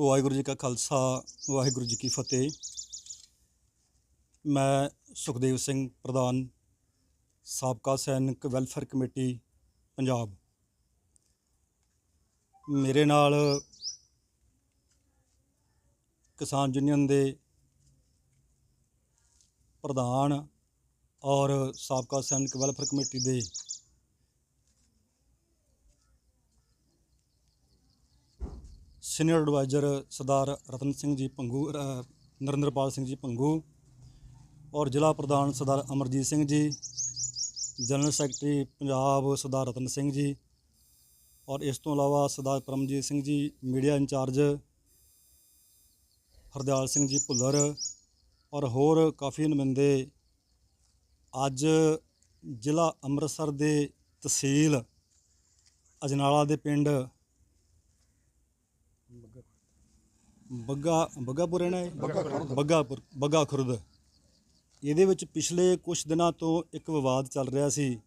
ਵਾਹਿਗੁਰੂ ਜੀ ਕਾ ਖਾਲਸਾ, ਵਾਹਿਗੁਰੂ ਜੀ ਕੀ ਫਤਿਹ। ਮੈਂ ਸੁਖਦੇਵ ਸਿੰਘ ਪ੍ਰਧਾਨ, ਸਾਬਕਾ ਸੈਨਿਕ ਵੈਲਫੇਅਰ ਕਮੇਟੀ, ਪੰਜਾਬ। ਮੇਰੇ ਨਾਲ ਕਿਸਾਨ ਯੂਨੀਅਨ ਦੇ ਪ੍ਰਧਾਨ ਔਰ ਸਾਬਕਾ ਸੈਨਿਕ ਵੈਲਫੇਅਰ ਕਮੇਟੀ ਦੇ ਸੀਨੀਅਰ ਐਡਵਾਈਜ਼ਰ ਸਰਦਾਰ ਰਤਨ ਸਿੰਘ ਜੀ ਪੰਗੂ ਨਰਿੰਦਰਪਾਲ ਸਿੰਘ ਜੀ ਪੰਗੂ ਔਰ ਜ਼ਿਲ੍ਹਾ ਪ੍ਰਧਾਨ ਸਰਦਾਰ ਅਮਰਜੀਤ ਸਿੰਘ ਜੀ, ਜਨਰਲ ਸੈਕਟਰੀ ਪੰਜਾਬ ਸਰਦਾਰ ਰਤਨ ਸਿੰਘ ਜੀ ਔਰ ਇਸ ਤੋਂ ਇਲਾਵਾ ਸਰਦਾਰ ਪਰਮਜੀਤ ਸਿੰਘ ਜੀ, ਮੀਡੀਆ ਇੰਚਾਰਜ ਹਰਦਿਆਲ ਸਿੰਘ ਜੀ ਭੁੱਲਰ ਔਰ ਹੋਰ ਕਾਫੀ ਨੁਮਾਇੰਦੇ ਅੱਜ ਜ਼ਿਲ੍ਹਾ ਅੰਮ੍ਰਿਤਸਰ ਦੇ ਤਹਿਸੀਲ ਅਜਨਾਲਾ ਦੇ ਪਿੰਡ ਬੱਗਾ, ਬੱਗਾਪੁਰ ਹੈ? ਬੱਗਾਪੁਰ ਬੱਗਾ ਖੁਰਦ ਇਹਦੇ ਵਿੱਚ ਪਿਛਲੇ ਕੁਝ ਦਿਨਾਂ ਤੋਂ ਇੱਕ ਵਿਵਾਦ ਚੱਲ ਰਿਹਾ ਸੀ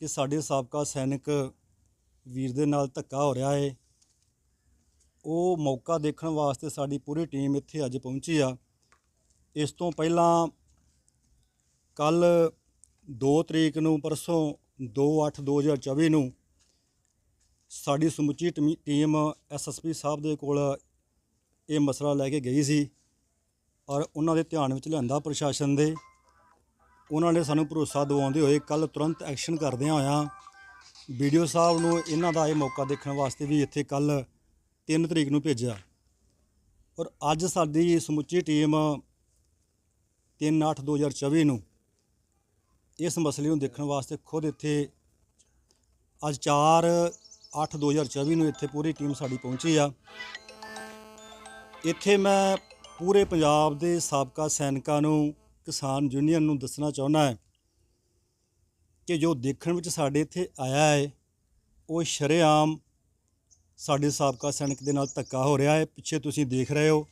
ਕਿ ਸਾਡੇ ਸਾਬਕਾ ਸੈਨਿਕ ਵੀਰ ਦੇ ਨਾਲ ਧੱਕਾ ਹੋ ਰਿਹਾ ਹੈ ਉਹ ਮੌਕਾ ਦੇਖਣ ਵਾਸਤੇ ਸਾਡੀ ਪੂਰੀ ਟੀਮ ਇੱਥੇ ਅੱਜ ਪਹੁੰਚੀ ਆ। ਇਸ ਤੋਂ ਪਹਿਲਾਂ ਕੱਲ 2 ਤਰੀਕ ਨੂੰ, ਪਰਸੋਂ 2/8/2024 ਨੂੰ ਸਾਡੀ ਸਮੁੱਚੀ ਟਮੀ- ਟੀਮ ਐਸਐਸਪੀ ਸਾਹਿਬ ਦੇ ਕੋਲ ਇਹ ਮਸਲਾ ਲੈ ਕੇ ਗਈ ਸੀ ਔਰ ਉਹਨਾਂ ਦੇ ਧਿਆਨ ਵਿੱਚ ਲਿਆਂਦਾ ਪ੍ਰਸ਼ਾਸਨ ਦੇ। ਉਹਨਾਂ ਨੇ ਸਾਨੂੰ ਭਰੋਸਾ ਦਿਵਾਉਂਦੇ ਹੋਏ ਕੱਲ ਤੁਰੰਤ ਐਕਸ਼ਨ ਕਰਦਿਆਂ ਹੋਇਆਂ ਵੀਡੀਓ ਸਾਹਿਬ ਨੂੰ ਇਹਨਾਂ ਦਾ ਇਹ ਮੌਕਾ ਦੇਖਣ ਵਾਸਤੇ ਵੀ ਇੱਥੇ ਕੱਲ 3 ਤਰੀਕ ਨੂੰ ਭੇਜਿਆ। ਔਰ ਅੱਜ ਸਾਡੀ ਸਮੁੱਚੀ ਟੀਮ 3/8/2024 ਨੂੰ ਇਸ ਮਸਲੇ ਨੂੰ ਦੇਖਣ ਵਾਸਤੇ ਖੁਦ ਇੱਥੇ ਅੱਜ 4/8/2024 ਨੂੰ ਇੱਥੇ ਪੂਰੀ ਟੀਮ ਸਾਡੀ ਪਹੁੰਚੀ ਆ। ਇੱਥੇ ਮੈਂ ਪੂਰੇ ਪੰਜਾਬ ਦੇ ਸਾਬਕਾ ਸੈਨਿਕਾਂ ਨੂੰ, ਕਿਸਾਨ ਯੂਨੀਅਨ ਨੂੰ ਦੱਸਣਾ ਚਾਹੁੰਦਾ ਹੈ ਕਿ ਜੋ ਦੇਖਣ ਵਿੱਚ ਸਾਡੇ ਇੱਥੇ ਆਇਆ ਹੈ, ਉਹ ਸ਼ਰੇਆਮ ਸਾਡੇ ਸਾਬਕਾ ਸੈਨਿਕ ਦੇ ਨਾਲ ਧੱਕਾ ਹੋ ਰਿਹਾ ਹੈ। ਪਿੱਛੇ ਤੁਸੀਂ ਦੇਖ ਰਹੇ ਹੋ,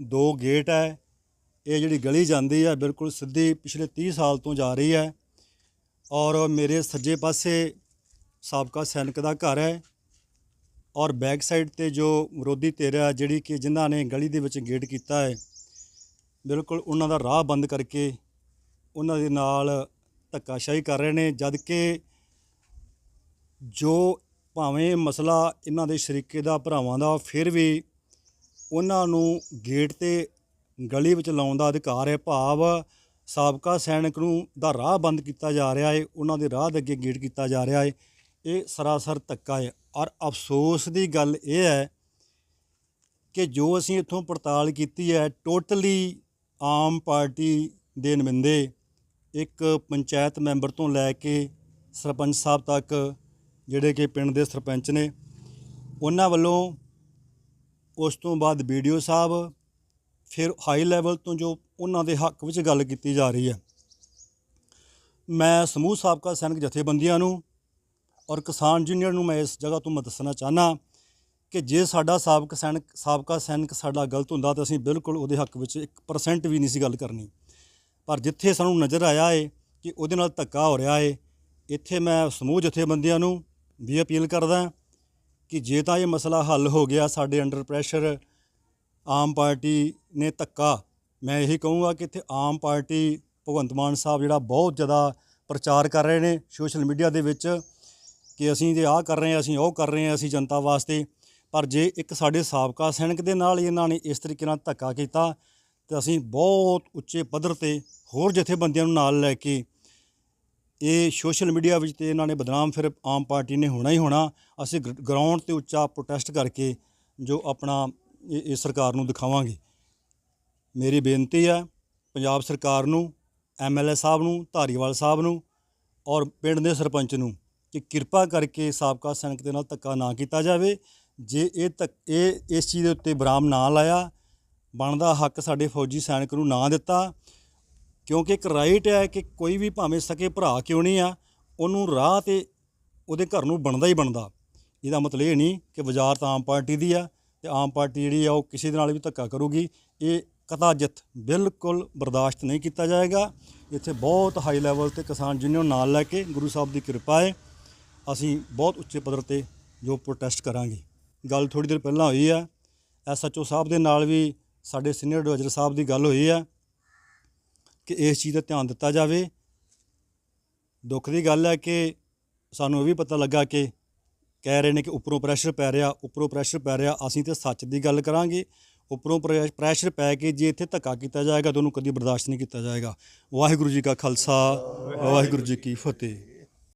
ਦੋ ਗੇਟ ਹੈ, ਇਹ ਜਿਹੜੀ ਗਲੀ ਜਾਂਦੀ ਹੈ, ਬਿਲਕੁਲ ਸਿੱਧੀ ਪਿਛਲੇ 30 ਸਾਲ ਤੋਂ ਜਾ ਰਹੀ ਹੈ ਔਰ ਮੇਰੇ ਸੱਜੇ ਪਾਸੇ ਸਾਬਕਾ ਸੈਨਿਕ ਦਾ ਘਰ ਹੈ। ਔਰ ਬੈਕ ਸਾਈਡ ਤੇ ਜੋ ਵਿਰੋਧੀ ਧਿਰ ਆ, ਜਿਹੜੀ ਕਿ ਜਿਨ੍ਹਾਂ ਨੇ ਗਲੀ ਦੇ ਵਿੱਚ ਗੇਟ ਕੀਤਾ ਹੈ, ਬਿਲਕੁਲ ਉਹਨਾਂ ਦਾ ਰਾਹ ਬੰਦ ਕਰਕੇ ਉਹਨਾਂ ਦੇ ਨਾਲ ਧੱਕਾਸ਼ਾਹੀ ਕਰ ਰਹੇ ਨੇ, ਜਦ ਕਿ ਜੋ ਭਾਵੇਂ ਮਸਲਾ ਇਹਨਾਂ ਦੇ ਸ਼ਰੀਕੇ ਦਾ, ਭਰਾਵਾਂ ਦਾ, ਫਿਰ ਵੀ ਉਹਨਾਂ ਨੂੰ ਗੇਟ ਤੇ ਗਲੀ ਵਿੱਚ ਲਾਉਣ ਦਾ ਅਧਿਕਾਰ ਹੈ। ਭਾਵ ਸਾਬਕਾ ਸੈਨਿਕ ਨੂੰ ਦਾ ਰਾਹ ਬੰਦ ਕੀਤਾ ਜਾ ਰਿਹਾ ਹੈ, ਉਹਨਾਂ ਦੇ ਰਾਹ ਦੇ ਅੱਗੇ ਗੇਟ ਕੀਤਾ ਜਾ ਰਿਹਾ ਹੈ। ਇਹ ਸਰਾਸਰ ਧੱਕਾ ਹੈ। ਔਰ ਅਫਸੋਸ ਦੀ ਗੱਲ ਇਹ ਹੈ ਕਿ ਜੋ ਅਸੀਂ ਇੱਥੋਂ ਪੜਤਾਲ ਕੀਤੀ ਹੈ, ਟੋਟਲੀ ਆਮ ਪਾਰਟੀ ਦੇ ਨੁਮਾਇੰਦੇ ਇੱਕ ਪੰਚਾਇਤ ਮੈਂਬਰ ਤੋਂ ਲੈ ਕੇ ਸਰਪੰਚ ਸਾਹਿਬ ਤੱਕ, ਜਿਹੜੇ ਕਿ ਪਿੰਡ ਦੇ ਸਰਪੰਚ ਨੇ, ਉਹਨਾਂ ਵੱਲੋਂ ਉਸ ਤੋਂ ਬਾਅਦ ਵੀਡੀਓ ਸਾਹਿਬ, ਫਿਰ ਹਾਈ ਲੈਵਲ ਤੋਂ ਜੋ ਉਹਨਾਂ ਦੇ ਹੱਕ ਵਿੱਚ ਗੱਲ ਕੀਤੀ ਜਾ ਰਹੀ ਹੈ। ਮੈਂ ਸਮੂਹ ਸਾਬਕਾ ਸੈਨਿਕ ਜਥੇਬੰਦੀਆਂ ਨੂੰ ਔਰ ਕਿਸਾਨ ਯੂਨੀਅਨ ਨੂੰ ਮੈਂ ਇਸ ਜਗ੍ਹਾ ਤੋਂ ਮੈਂ ਦੱਸਣਾ ਚਾਹਨਾ ਕਿ ਜੇ ਸਾਡਾ ਸਾਬਕ ਸੈਨਿਕ, ਸਾਬਕਾ ਸੈਨਿਕ ਸਾਡਾ ਗਲਤ ਹੁੰਦਾ ਤਾਂ ਅਸੀਂ ਬਿਲਕੁਲ ਉਹਦੇ ਹੱਕ ਵਿੱਚ 1% ਵੀ ਨਹੀਂ ਸੀ ਗੱਲ ਕਰਨੀ। ਪਰ ਜਿੱਥੇ ਸਾਨੂੰ ਨਜ਼ਰ ਆਇਆ ਏ ਕਿ ਉਹਦੇ ਨਾਲ ਧੱਕਾ ਹੋ ਰਿਹਾ ਏ, ਇੱਥੇ ਮੈਂ ਸਮੂਹ ਜਥੇਬੰਦੀਆਂ ਨੂੰ ਵੀ ਅਪੀਲ ਕਰਦਾ ਕਿ ਜੇ ਤਾਂ ਇਹ ਮਸਲਾ ਹੱਲ ਹੋ ਗਿਆ ਸਾਡੇ ਅੰਡਰ ਪ੍ਰੈਸ਼ਰ ਆਮ ਪਾਰਟੀ ਨੇ ਧੱਕਾ। ਮੈਂ ਇਹੀ ਕਹੂੰਗਾ ਕਿ ਇੱਥੇ ਆਮ ਪਾਰਟੀ ਭਗਵੰਤ ਮਾਨ ਸਾਹਿਬ ਜਿਹੜਾ ਬਹੁਤ ਜ਼ਿਆਦਾ ਪ੍ਰਚਾਰ ਕਰ ਰਹੇ ਨੇ, ਸੋਸ਼ਲ ਮੀਡੀਆ ਦੇ ਵਿੱਚ ਕਿ ਅਸੀਂ ਜੇ ਆਹ ਕਰ ਰਹੇ ਹਾਂ, ਅਸੀਂ ਉਹ ਕਰ ਰਹੇ ਹਾਂ, ਅਸੀਂ ਜਨਤਾ ਵਾਸਤੇ। ਪਰ ਜੇ ਇੱਕ ਸਾਡੇ ਸਾਬਕਾ ਸੈਨਿਕ ਦੇ ਨਾਲ ਹੀ ਇਹਨਾਂ ਨੇ ਇਸ ਤਰੀਕੇ ਨਾਲ ਧੱਕਾ ਕੀਤਾ, ਤੇ ਅਸੀਂ ਬਹੁਤ ਉੱਚੇ ਪੱਧਰ ਤੇ ਹੋਰ ਜਥੇਬੰਦੀਆਂ ਨੂੰ ਨਾਲ ਲੈ ਕੇ ਇਹ ਸੋਸ਼ਲ ਮੀਡੀਆ ਵਿੱਚ ਤੇ ਇਹਨਾਂ ਨੇ ਬਦਨਾਮ ਫਿਰ ਆਮ ਪਾਰਟੀ ਨੇ ਹੋਣਾ ਹੀ ਹੋਣਾ। ਅਸੀਂ ਗਰਾਊਂਡ ਤੇ ਉੱਚਾ ਪ੍ਰੋਟੈਸਟ ਕਰਕੇ ਜੋ ਆਪਣਾ ਇਹ ਇਹ ਸਰਕਾਰ ਨੂੰ ਦਿਖਾਵਾਂਗੇ। ਮੇਰੀ ਬੇਨਤੀ ਹੈ, ਪੰਜਾਬ ਸਰਕਾਰ ਨੂੰ ਐਮਐਲਏ ਸਾਹਿਬ ਨੂੰ, ਧਾਰੀਵਾਲ ਸਾਹਿਬ ਨੂੰ ਔਰ ਪਿੰਡ ਦੇ ਸਰਪੰਚ ਨੂੰ ਕਿ ਕਿਰਪਾ ਕਰਕੇ ਸਾਬਕਾ ਸੈਨਿਕ ਦੇ ਨਾਲ ਧੱਕਾ ਨਾ ਕੀਤਾ ਜਾਵੇ। ਜੇ ਇਹ ਧੱਕ, ਇਹ, ਇਸ ਚੀਜ਼ ਦੇ ਉੱਤੇ ਬਰਾਮ ਨਾ ਲਾਇਆ, ਬਣਦਾ ਹੱਕ ਸਾਡੇ ਫੌਜੀ ਸੈਨਿਕ ਨੂੰ ਨਾ ਦਿੱਤਾ। ਕਿਉਂਕਿ ਇੱਕ ਰਾਈਟ ਹੈ ਕਿ ਕੋਈ ਵੀ ਭਾਵੇਂ ਸਕੇ ਭਰਾ ਕਿਉਂ ਨਹੀਂ ਆ, ਉਹਨੂੰ ਰਾਹ ਤੇ ਉਹਦੇ ਘਰ ਨੂੰ ਬਣਦਾ ਹੀ ਬਣਦਾ। ਇਹਦਾ ਮਤਲਬ ਇਹ ਨਹੀਂ ਕਿ ਵਜ਼ਾਰਤ ਆਮ ਪਾਰਟੀ ਦੀ ਆ ਤੇ ਆਮ ਪਾਰਟੀ ਜਿਹੜੀ ਆ ਉਹ ਕਿਸੇ ਦੇ ਨਾਲ ਵੀ ਧੱਕਾ ਕਰੂਗੀ। ਇਹ ਕਤਾਜਤ ਬਿਲਕੁਲ ਬਰਦਾਸ਼ਤ ਨਹੀਂ ਕੀਤਾ ਜਾਏਗਾ। ਇੱਥੇ ਬਹੁਤ ਹਾਈ ਲੈਵਲ ਤੇ ਕਿਸਾਨ ਯੂਨੀਅਨ ਨਾਲ ਲੈ ਕੇ ਗੁਰੂ ਸਾਹਿਬ ਦੀ ਕਿਰਪਾ ਹੈ। ਅਸੀਂ ਬਹੁਤ ਉੱਚੇ ਪੱਧਰ ਤੇ ਜੋ ਪ੍ਰੋਟੈਸਟ ਕਰਾਂਗੇ। ਗੱਲ ਥੋੜੀ ਦੇਰ ਪਹਿਲਾਂ ਹੋਈ ਆ। ਐਸਐਚਓ ਸਾਹਿਬ ਦੇ ਨਾਲ ਵੀ ਸਾਡੇ ਸੀਨੀਅਰ ਐਡਵਾਈਜ਼ਰ ਸਾਹਿਬ ਦੀ ਗੱਲ ਹੋਈ ਹੈ ਕਿ ਇਸ ਚੀਜ਼ ਦਾ ਧਿਆਨ ਦਿੱਤਾ ਜਾਵੇ। ਦੁੱਖ ਦੀ ਗੱਲ ਹੈ ਕਿ ਸਾਨੂੰ ਇਹ ਵੀ ਪਤਾ ਲੱਗਾ ਕਿ ਕਹਿ ਰਹੇ ਨੇ ਕਿ ਉੱਪਰੋਂ ਪ੍ਰੈਸ਼ਰ ਪੈ ਰਿਹਾ, ਉੱਪਰੋਂ ਪ੍ਰੈਸ਼ਰ ਪੈ ਰਿਹਾ। ਅਸੀਂ ਤੇ ਸੱਚ ਦੀ ਗੱਲ ਕਰਾਂਗੇ। ਉੱਪਰੋਂ ਪ੍ਰੈ- ਪ੍ਰੈਸ਼ਰ ਪੈ ਕੇ ਜੇ ਇੱਥੇ ਧੱਕਾ ਕੀਤਾ ਜਾਏਗਾ ਤਾਂ ਉਹਨੂੰ ਕਦੀ ਬਰਦਾਸ਼ਤ ਨਹੀਂ ਕੀਤਾ ਜਾਏਗਾ। ਵਾਹਿਗੁਰੂ ਜੀ ਕਾ ਖਾਲਸਾ, ਵਾਹਿਗੁਰੂ ਜੀ ਕੀ ਫਤਿਹ।